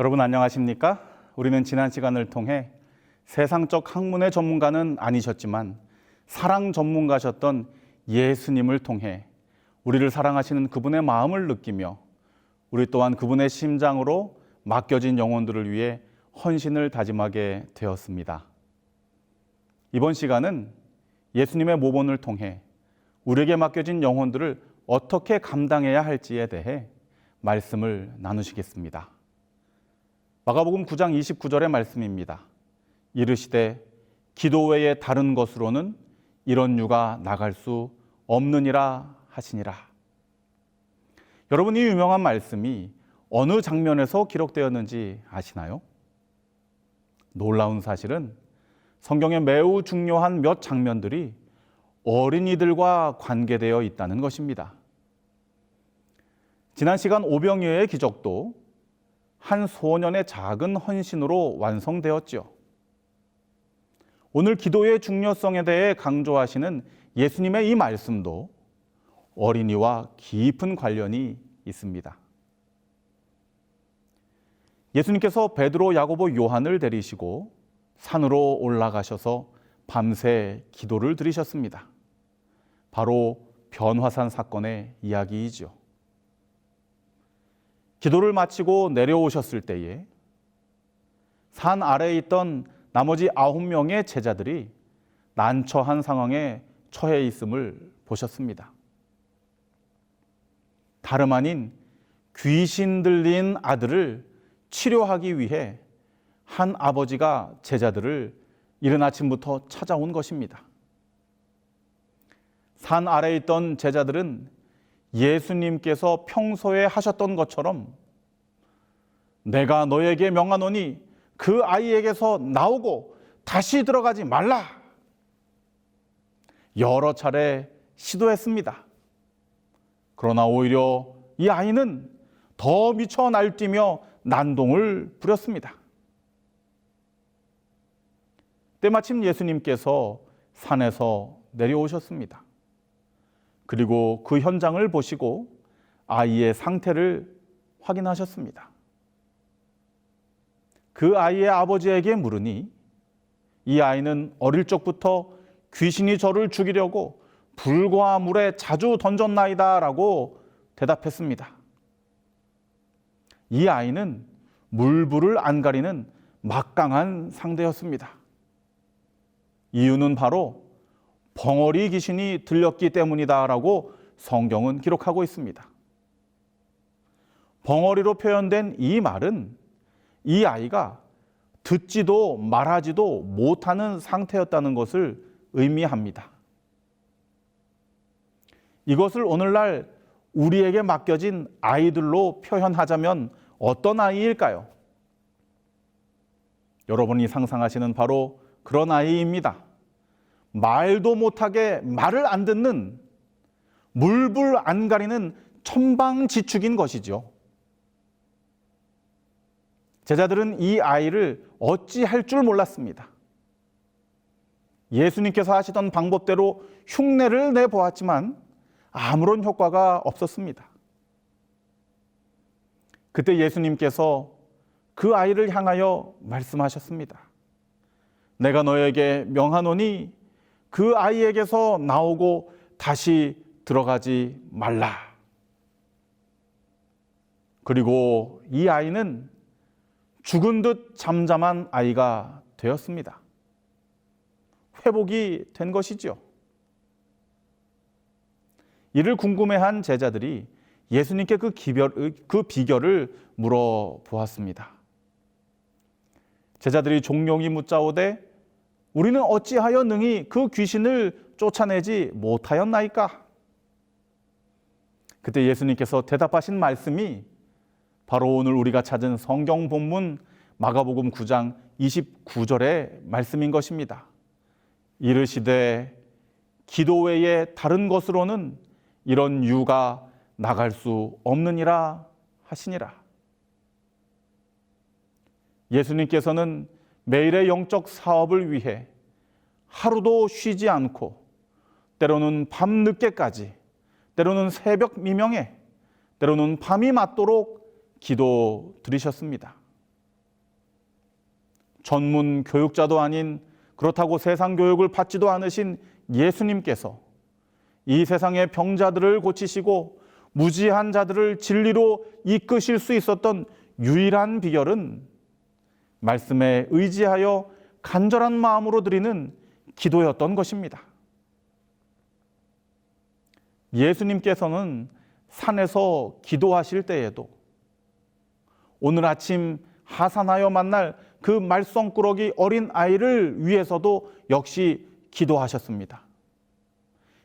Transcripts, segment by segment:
여러분 안녕하십니까? 우리는 지난 시간을 통해 세상적 학문의 전문가는 아니셨지만 사랑 전문가셨던 예수님을 통해 우리를 사랑하시는 그분의 마음을 느끼며 우리 또한 그분의 심장으로 맡겨진 영혼들을 위해 헌신을 다짐하게 되었습니다. 이번 시간은 예수님의 모본을 통해 우리에게 맡겨진 영혼들을 어떻게 감당해야 할지에 대해 말씀을 나누시겠습니다. 마가복음 9장 29절의 말씀입니다. 이르시되 기도 외에 다른 것으로는 이런 유가 나갈 수 없느니라 하시니라. 여러분 이 유명한 말씀이 어느 장면에서 기록되었는지 아시나요? 놀라운 사실은 성경에 매우 중요한 몇 장면들이 어린이들과 관계되어 있다는 것입니다. 지난 시간 오병이어의 기적도 한 소년의 작은 헌신으로 완성되었지요. 오늘 기도의 중요성에 대해 강조하시는 예수님의 이 말씀도 어린이와 깊은 관련이 있습니다. 예수님께서 베드로, 야고보, 요한을 데리시고 산으로 올라가셔서 밤새 기도를 드리셨습니다. 바로 변화산 사건의 이야기이죠. 기도를 마치고 내려오셨을 때에 산 아래에 있던 나머지 아홉 명의 제자들이 난처한 상황에 처해 있음을 보셨습니다. 다름 아닌 귀신 들린 아들을 치료하기 위해 한 아버지가 제자들을 이른 아침부터 찾아온 것입니다. 산 아래에 있던 제자들은 예수님께서 평소에 하셨던 것처럼 내가 너에게 명하노니 그 아이에게서 나오고 다시 들어가지 말라. 여러 차례 시도했습니다. 그러나 오히려 이 아이는 더 미쳐 날뛰며 난동을 부렸습니다. 때마침 예수님께서 산에서 내려오셨습니다. 그리고 그 현장을 보시고 아이의 상태를 확인하셨습니다. 그 아이의 아버지에게 물으니 이 아이는 어릴 적부터 귀신이 저를 죽이려고 불과 물에 자주 던졌나이다 라고 대답했습니다. 이 아이는 물불을 안 가리는 막강한 상대였습니다. 이유는 바로 벙어리 귀신이 들렸기 때문이다라고 성경은 기록하고 있습니다. 벙어리로 표현된 이 말은 이 아이가 듣지도 말하지도 못하는 상태였다는 것을 의미합니다. 이것을 오늘날 우리에게 맡겨진 아이들로 표현하자면 어떤 아이일까요? 여러분이 상상하시는 바로 그런 아이입니다. 말도 못하게 말을 안 듣는 물불 안 가리는 천방지축인 것이죠. 제자들은 이 아이를 어찌 할 줄 몰랐습니다. 예수님께서 하시던 방법대로 흉내를 내보았지만 아무런 효과가 없었습니다. 그때 예수님께서 그 아이를 향하여 말씀하셨습니다. 내가 너에게 명하노니 그 아이에게서 나오고 다시 들어가지 말라. 그리고 이 아이는 죽은 듯 잠잠한 아이가 되었습니다. 회복이 된 것이지요. 이를 궁금해한 제자들이 예수님께 그, 기별, 그 비결을 물어보았습니다. 제자들이 종용이 묻자오되 우리는 어찌하여 능히 그 귀신을 쫓아내지 못하였나이까? 그때 예수님께서 대답하신 말씀이 바로 오늘 우리가 찾은 성경 본문 마가복음 9장 29절의 말씀인 것입니다. 이르시되 기도 외에 다른 것으로는 이런 유가 나갈 수 없느니라 하시니라. 예수님께서는 매일의 영적 사업을 위해 하루도 쉬지 않고 때로는 밤 늦게까지 때로는 새벽 미명에 때로는 밤이 맞도록 기도 드리셨습니다. 전문 교육자도 아닌 그렇다고 세상 교육을 받지도 않으신 예수님께서 이 세상의 병자들을 고치시고 무지한 자들을 진리로 이끄실 수 있었던 유일한 비결은 말씀에 의지하여 간절한 마음으로 드리는 기도였던 것입니다. 예수님께서는 산에서 기도하실 때에도 오늘 아침 하산하여 만날 그 말썽꾸러기 어린 아이를 위해서도 역시 기도하셨습니다.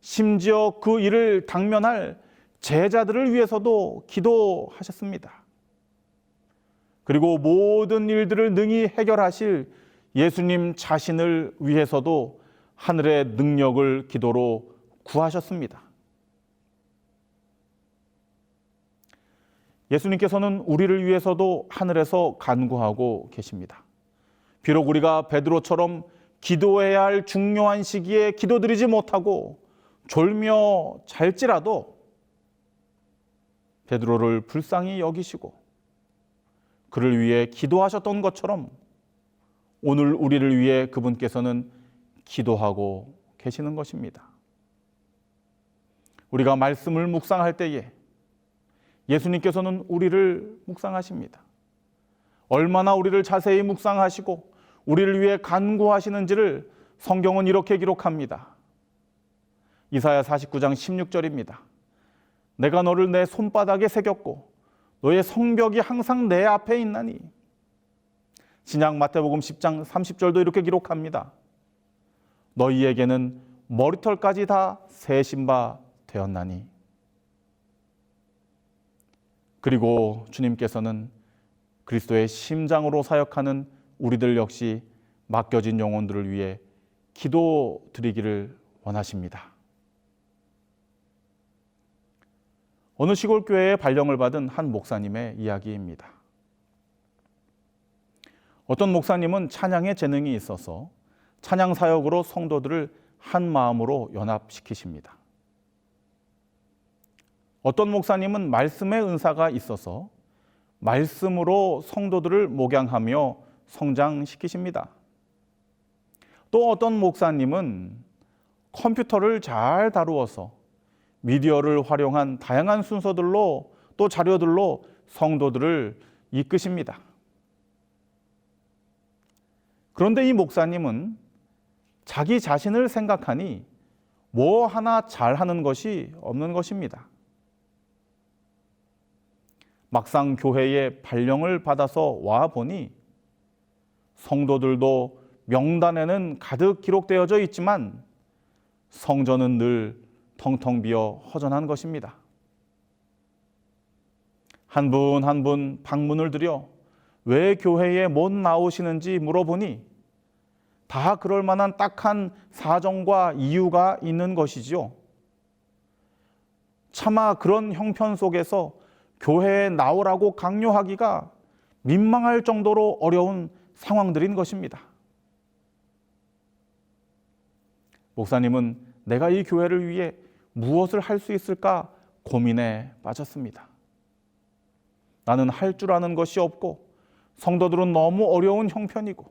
심지어 그 일을 당면할 제자들을 위해서도 기도하셨습니다. 그리고 모든 일들을 능히 해결하실 예수님 자신을 위해서도 하늘의 능력을 기도로 구하셨습니다. 예수님께서는 우리를 위해서도 하늘에서 간구하고 계십니다. 비록 우리가 베드로처럼 기도해야 할 중요한 시기에 기도드리지 못하고 졸며 잘지라도 베드로를 불쌍히 여기시고 그를 위해 기도하셨던 것처럼 오늘 우리를 위해 그분께서는 기도하고 계시는 것입니다. 우리가 말씀을 묵상할 때에 예수님께서는 우리를 묵상하십니다. 얼마나 우리를 자세히 묵상하시고 우리를 위해 간구하시는지를 성경은 이렇게 기록합니다. 이사야 49장 16절입니다. 내가 너를 내 손바닥에 새겼고 너의 성벽이 항상 내 앞에 있나니. 신약 마태복음 10장 30절도 이렇게 기록합니다. 너희에게는 머리털까지 다 세신 바 되었나니. 그리고 주님께서는 그리스도의 심장으로 사역하는 우리들 역시 맡겨진 영혼들을 위해 기도 드리기를 원하십니다. 어느 시골 교회에 발령을 받은 한 목사님의 이야기입니다. 어떤 목사님은 찬양에 재능이 있어서 찬양 사역으로 성도들을 한 마음으로 연합시키십니다. 어떤 목사님은 말씀의 은사가 있어서 말씀으로 성도들을 목양하며 성장시키십니다. 또 어떤 목사님은 컴퓨터를 잘 다루어서 미디어를 활용한 다양한 순서들로 또 자료들로 성도들을 이끄십니다. 그런데 이 목사님은 자기 자신을 생각하니 뭐 하나 잘하는 것이 없는 것입니다. 막상 교회에 발령을 받아서 와 보니 성도들도 명단에는 가득 기록되어져 있지만 성전은 늘 텅텅 비어 허전한 것입니다. 한 분 한 분 방문을 드려 왜 교회에 못 나오시는지 물어보니 다 그럴 만한 딱한 사정과 이유가 있는 것이지요. 차마 그런 형편 속에서 교회에 나오라고 강요하기가 민망할 정도로 어려운 상황들인 것입니다. 목사님은 내가 이 교회를 위해 무엇을 할 수 있을까 고민에 빠졌습니다. 나는 할 줄 아는 것이 없고 성도들은 너무 어려운 형편이고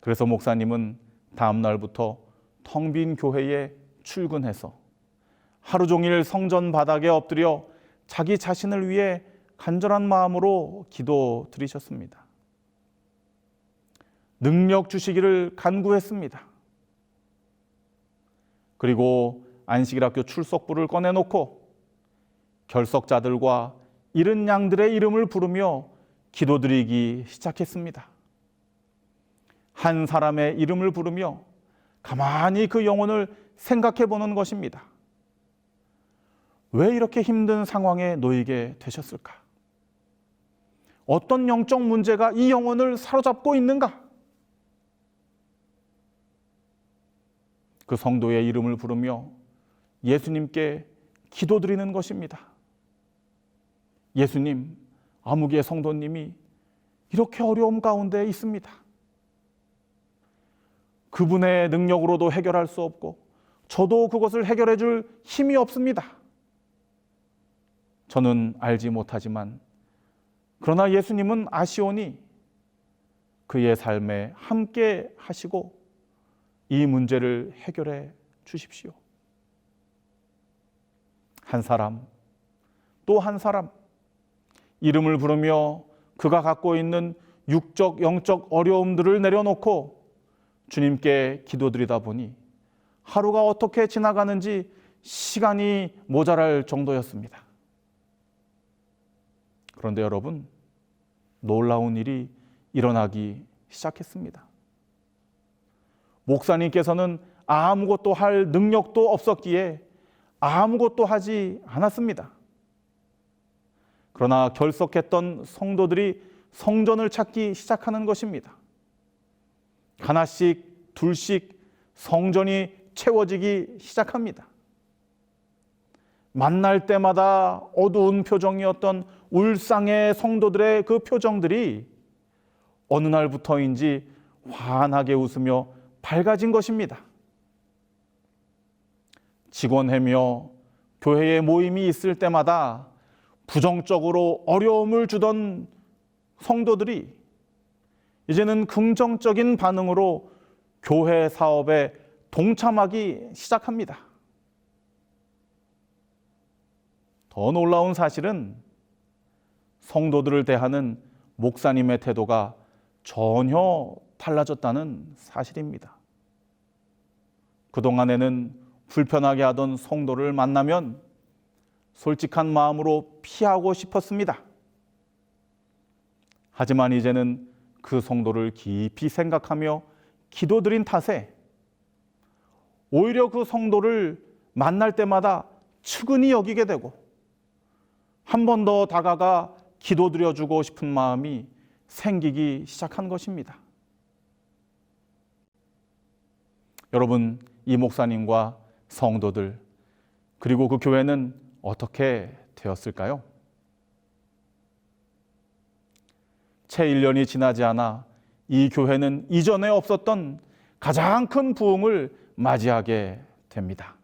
그래서 목사님은 다음 날부터 텅 빈 교회에 출근해서 하루 종일 성전 바닥에 엎드려 자기 자신을 위해 간절한 마음으로 기도 드리셨습니다. 능력 주시기를 간구했습니다. 그리고 안식일학교 출석부를 꺼내놓고 결석자들과 잃은 양들의 이름을 부르며 기도드리기 시작했습니다. 한 사람의 이름을 부르며 가만히 그 영혼을 생각해 보는 것입니다. 왜 이렇게 힘든 상황에 놓이게 되셨을까? 어떤 영적 문제가 이 영혼을 사로잡고 있는가? 그 성도의 이름을 부르며 예수님께 기도드리는 것입니다. 예수님, 아무개 성도님이 이렇게 어려움 가운데 있습니다. 그분의 능력으로도 해결할 수 없고, 저도 그것을 해결해 줄 힘이 없습니다. 저는 알지 못하지만, 그러나 예수님은 아시오니 그의 삶에 함께 하시고 이 문제를 해결해 주십시오. 한 사람, 또 한 사람, 이름을 부르며 그가 갖고 있는 육적, 영적 어려움들을 내려놓고 주님께 기도드리다 보니 하루가 어떻게 지나가는지 시간이 모자랄 정도였습니다. 그런데 여러분, 놀라운 일이 일어나기 시작했습니다. 목사님께서는 아무것도 할 능력도 없었기에 아무것도 하지 않았습니다. 그러나 결석했던 성도들이 성전을 찾기 시작하는 것입니다. 하나씩, 둘씩 성전이 채워지기 시작합니다. 만날 때마다 어두운 표정이었던 울상의 성도들의 그 표정들이 어느 날부터인지 환하게 웃으며 밝아진 것입니다. 직원회며 교회에 모임이 있을 때마다 부정적으로 어려움을 주던 성도들이 이제는 긍정적인 반응으로 교회 사업에 동참하기 시작합니다. 더 놀라운 사실은 성도들을 대하는 목사님의 태도가 전혀 달라졌다는 사실입니다. 그동안에는 불편하게 하던 성도를 만나면 솔직한 마음으로 피하고 싶었습니다. 하지만 이제는 그 성도를 깊이 생각하며 기도드린 탓에 오히려 그 성도를 만날 때마다 측은히 여기게 되고 한 번 더 다가가 기도드려주고 싶은 마음이 생기기 시작한 것입니다. 여러분, 이 목사님과 성도들, 그리고 그 교회는 어떻게 되었을까요? 채 1년이 지나지 않아 이 교회는 이전에 없었던 가장 큰 부흥을 맞이하게 됩니다.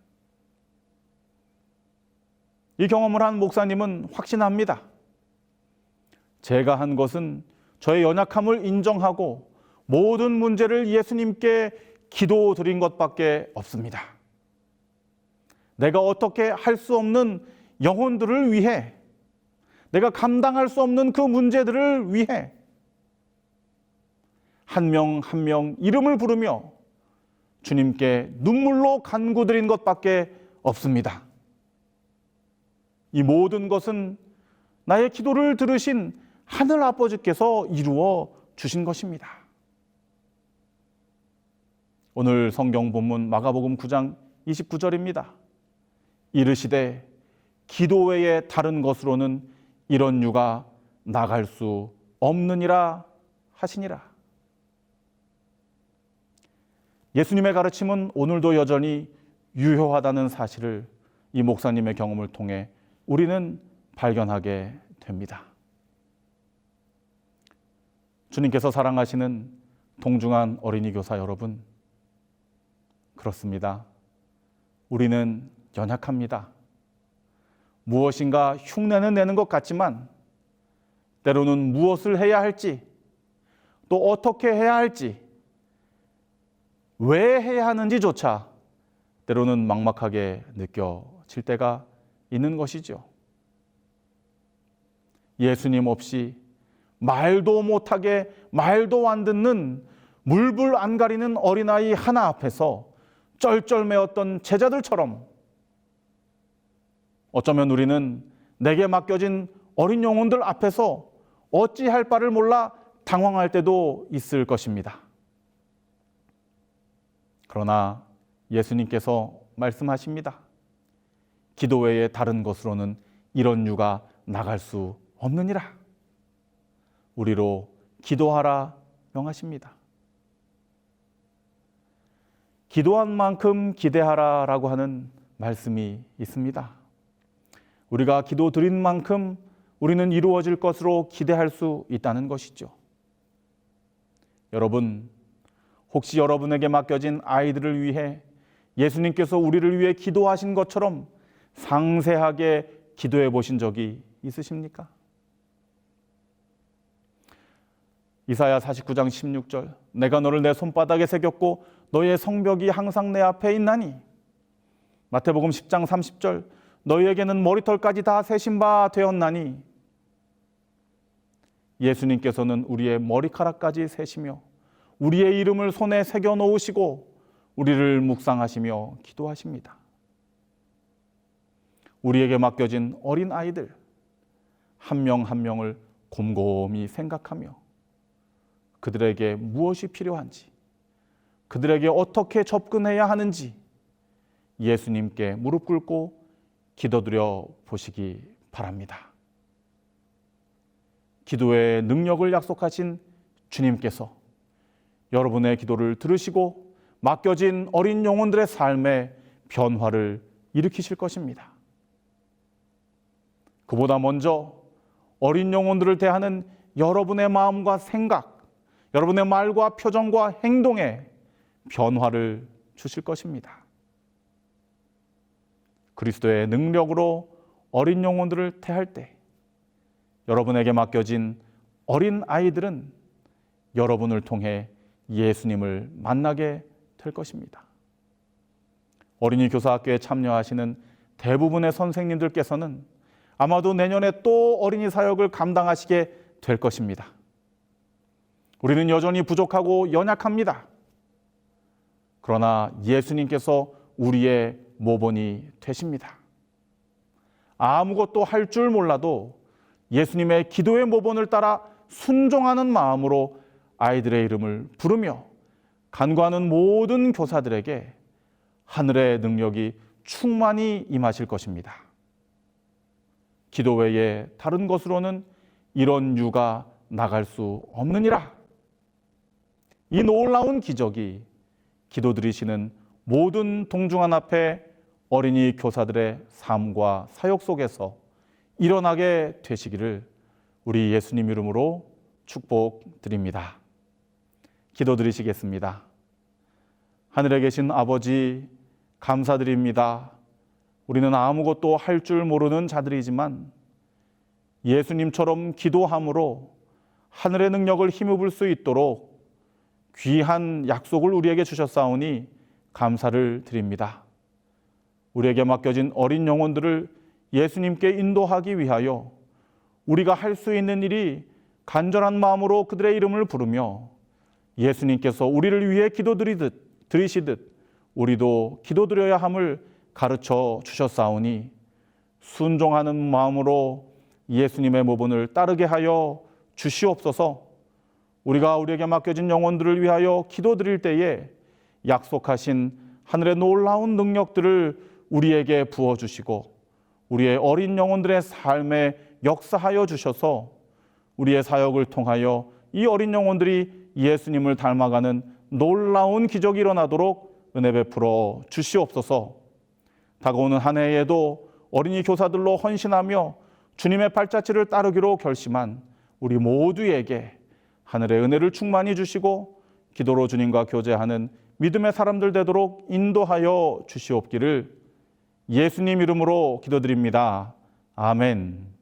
이 경험을 한 목사님은 확신합니다. 제가 한 것은 저의 연약함을 인정하고 모든 문제를 예수님께 기도 드린 것밖에 없습니다. 내가 어떻게 할 수 없는 영혼들을 위해 내가 감당할 수 없는 그 문제들을 위해 한명 한 명 이름을 부르며 주님께 눈물로 간구드린 것밖에 없습니다. 이 모든 것은 나의 기도를 들으신 하늘 아버지께서 이루어 주신 것입니다. 오늘 성경 본문 마가복음 9장 29절입니다. 이르시되 기도 외에 다른 것으로는 이런 유가 나갈 수 없느니라 하시니라. 예수님의 가르침은 오늘도 여전히 유효하다는 사실을 이 목사님의 경험을 통해 우리는 발견하게 됩니다. 주님께서 사랑하시는 동중한 어린이 교사 여러분, 그렇습니다. 우리는 연약합니다. 무엇인가 흉내는 내는 것 같지만 때로는 무엇을 해야 할지 또 어떻게 해야 할지 왜 해야 하는지조차 때로는 막막하게 느껴질 때가 있는 것이죠. 예수님 없이 말도 못하게 말도 안 듣는 물불 안 가리는 어린아이 하나 앞에서 쩔쩔매었던 제자들처럼 어쩌면 우리는 내게 맡겨진 어린 영혼들 앞에서 어찌할 바를 몰라 당황할 때도 있을 것입니다. 그러나 예수님께서 말씀하십니다. 기도 외에 다른 것으로는 이런 유가 나갈 수 없느니라. 우리로 기도하라 명하십니다. 기도한 만큼 기대하라 라고 하는 말씀이 있습니다. 우리가 기도 드린 만큼 우리는 이루어질 것으로 기대할 수 있다는 것이죠. 여러분, 혹시 여러분에게 맡겨진 아이들을 위해 예수님께서 우리를 위해 기도하신 것처럼 상세하게 기도해 보신 적이 있으십니까? 이사야 49장 16절 내가 너를 내 손바닥에 새겼고 너의 성벽이 항상 내 앞에 있나니 마태복음 10장 30절 너희에게는 머리털까지 다 세신 바 되었나니 예수님께서는 우리의 머리카락까지 세시며 우리의 이름을 손에 새겨 놓으시고 우리를 묵상하시며 기도하십니다. 우리에게 맡겨진 어린 아이들 한 명한 명을 곰곰이 생각하며 그들에게 무엇이 필요한지 그들에게 어떻게 접근해야 하는지 예수님께 무릎 꿇고 기도드려 보시기 바랍니다. 기도의 능력을 약속하신 주님께서 여러분의 기도를 들으시고 맡겨진 어린 영혼들의 삶에 변화를 일으키실 것입니다. 그보다 먼저 어린 영혼들을 대하는 여러분의 마음과 생각, 여러분의 말과 표정과 행동에 변화를 주실 것입니다. 그리스도의 능력으로 어린 영혼들을 대할 때 여러분에게 맡겨진 어린 아이들은 여러분을 통해 예수님을 만나게 될 것입니다. 어린이 교사학교에 참여하시는 대부분의 선생님들께서는 아마도 내년에 또 어린이 사역을 감당하시게 될 것입니다. 우리는 여전히 부족하고 연약합니다. 그러나 예수님께서 우리의 모본이 되십니다. 아무것도 할 줄 몰라도 예수님의 기도의 모본을 따라 순종하는 마음으로 아이들의 이름을 부르며 간구하는 모든 교사들에게 하늘의 능력이 충만히 임하실 것입니다. 기도 외에 다른 것으로는 이런 유가 나갈 수 없느니라. 이 놀라운 기적이 기도 드리시는 모든 동중한 앞에 어린이 교사들의 삶과 사역 속에서 일어나게 되시기를 우리 예수님 이름으로 축복드립니다. 기도 드리시겠습니다. 하늘에 계신 아버지, 감사드립니다. 우리는 아무것도 할 줄 모르는 자들이지만 예수님처럼 기도함으로 하늘의 능력을 힘입을 수 있도록 귀한 약속을 우리에게 주셨사오니 감사를 드립니다. 우리에게 맡겨진 어린 영혼들을 예수님께 인도하기 위하여 우리가 할 수 있는 일이 간절한 마음으로 그들의 이름을 부르며 예수님께서 우리를 위해 기도드리듯 드리시듯 우리도 기도드려야 함을 가르쳐 주셨사오니 순종하는 마음으로 예수님의 모본을 따르게 하여 주시옵소서. 우리가 우리에게 맡겨진 영혼들을 위하여 기도드릴 때에 약속하신 하늘의 놀라운 능력들을 우리에게 부어 주시고 우리의 어린 영혼들의 삶에 역사하여 주셔서 우리의 사역을 통하여 이 어린 영혼들이 예수님을 닮아가는 놀라운 기적이 일어나도록 은혜 베풀어 주시옵소서. 다가오는 한 해에도 어린이 교사들로 헌신하며 주님의 발자취를 따르기로 결심한 우리 모두에게 하늘의 은혜를 충만히 주시고 기도로 주님과 교제하는 믿음의 사람들 되도록 인도하여 주시옵기를 예수님 이름으로 기도드립니다. 아멘.